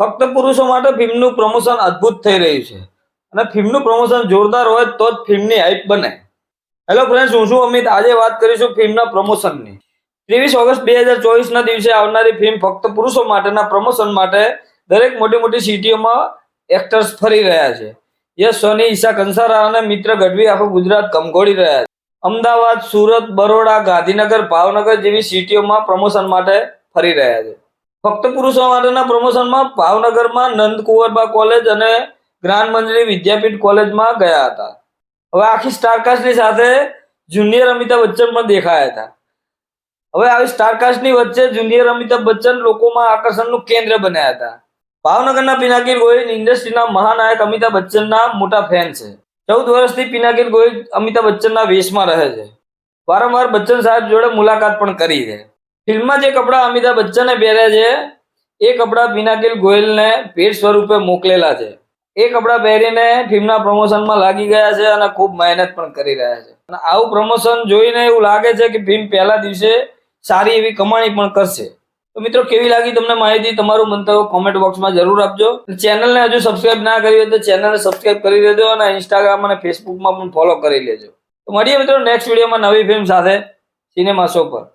ફક્ત પુરુષો માટે ફિલ્મનું પ્રમોશન અદ્ભુત થઈ રહ્યું છે. અને ફિલ્મનું પ્રમોશન જોરદાર હોય તો જ ફિલ્મની હાઇપ બને. હેલો ફ્રેન્ડ્સ હું છું અમિત. આજે વાત કરીશું ફિલ્મના પ્રમોશનની. ત્રેવીસ ઓગસ્ટ બે હજાર ચોવીસના દિવસે આવનારી ફિલ્મ ફક્ત પુરુષો માટેના પ્રમોશન માટે દરેક મોટી મોટી સિટીઓમાં એક્ટર્સ ફરી રહ્યા છે. યશ, સોની, ઈશા, કંસારા અને મિત્ર ગઢવી આખું ગુજરાત ગમગોળી રહ્યા છે. અમદાવાદ, સુરત, બરોડા, ગાંધીનગર, ભાવનગર જેવી સિટીઓમાં પ્રમોશન માટે ફરી રહ્યા છે. ફક્ત પુરુષો માટેના પ્રમોશનમાં ભાવનગરમાં નંદકુંવરબા કોલેજ અને જ્ઞાન મંજરી વિદ્યાપીઠ કોલેજમાં ગયા હતા. હવે આખી સ્ટારકાસ્ટની સાથે જુનિયર અમિતાભ બચ્ચન પણ દેખાયા હતા. હવે આવી સ્ટારકાસ્ટની વચ્ચે જુનિયર અમિતાભ બચ્ચન લોકોમાં આકર્ષણનું કેન્દ્ર બન્યા હતા. ભાવનગરના પિનાકીર ગોહિલ ઇન્ડસ્ટ્રીના મહાનાયક અમિતાભ બચ્ચનના મોટા ફેન છે. ચૌદ વર્ષથી પિનાકીર ગોહિલ અમિતાભ બચ્ચનના વેશમાં રહે છે. વારંવાર બચ્ચન સાહેબ જોડે મુલાકાત પણ કરી છે. ફિલ્મમાં જે કપડાં અમિતાભ બચ્ચને પહેર્યા છે, એ કપડાં પિનાકિલ ગોયલને ભેટ સ્વરૂપે મોકલેલા છે. એ કપડાં પહેરીને ફિલ્મના પ્રમોશનમાં લાગી ગયા છે અને ખૂબ મહેનત પણ કરી રહ્યા છે. અને આવું પ્રમોશન જોઈને એવું લાગે છે કે ફિલ્મ પહેલા દિવસે સારી એવી કમાણી પણ કરશે. તો મિત્રો, કેવી લાગી તમને માહિતી? તમારું મંતવ્ય કોમેન્ટ બોક્સમાં જરૂર આપજો. ચેનલને હજુ સબસ્ક્રાઇબ ના કરી હોય તો ચેનલને સબસ્ક્રાઇબ કરી દેજો અને ઇન્સ્ટાગ્રામ અને ફેસબુકમાં પણ ફોલો કરી લેજો. તો મળીએ મિત્રો નેક્સ્ટ વિડીયોમાં નવી ફિલ્મ સાથે સિનેમા શો પર.